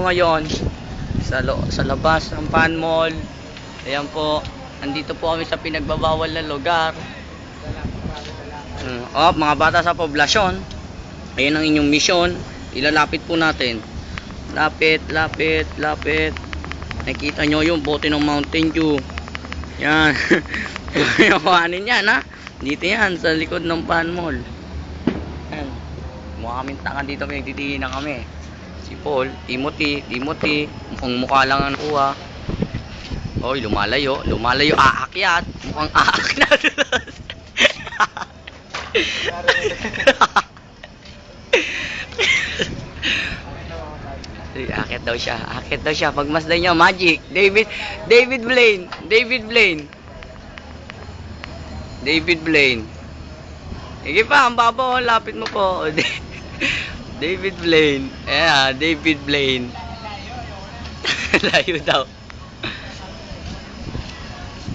Ngayon, sa, lo, sa labas ng Pan Mall. Ayan po, andito po kami sa pinagbabawal na lugar. Mm, oh, mga bata sa poblasyon. Ayan ang inyong misyon. Ilalapit po natin. Lapit, lapit, lapit. Nakita nyo yung bote ng Mountain Dew. Yan. kuhanin yan ha. Dito yan, sa likod ng Pan Mall. Yan. Mukha kaming tanga dito, pinagtitingin na kami. Si Paul, Timothy, Timothy, mukhang mukha lang ang kuha. Oy, lumalayo, lumalayo, aakyat. Mukhang aakyat. Aakyat daw siya, aakyat daw siya. Pagmasdan niya, magic. David, David Blaine, David Blaine. David Blaine. Sige pa, ang baba, lapit mo po. David Blaine. Yeah, David Blaine. Layo daw.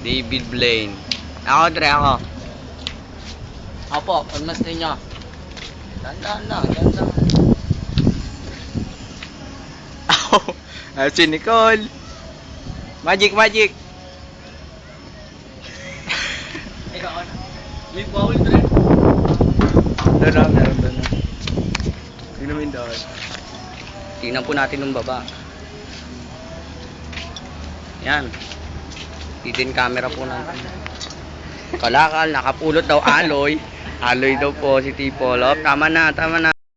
David Blaine. Ako, Dre, ako. Ako po, pagmasdan niyo. Dandan lang, dandan. Ako. Si Nicole. Magic, magic. May bawal, Dre. Doon doon na. Tingnan mo yung doon. Tingnan po natin ng baba. Yan. Hidden camera po natin. Kalakal, nakapulot daw aloy. Aloy daw po si Tipo Lop. Tama na, tama na.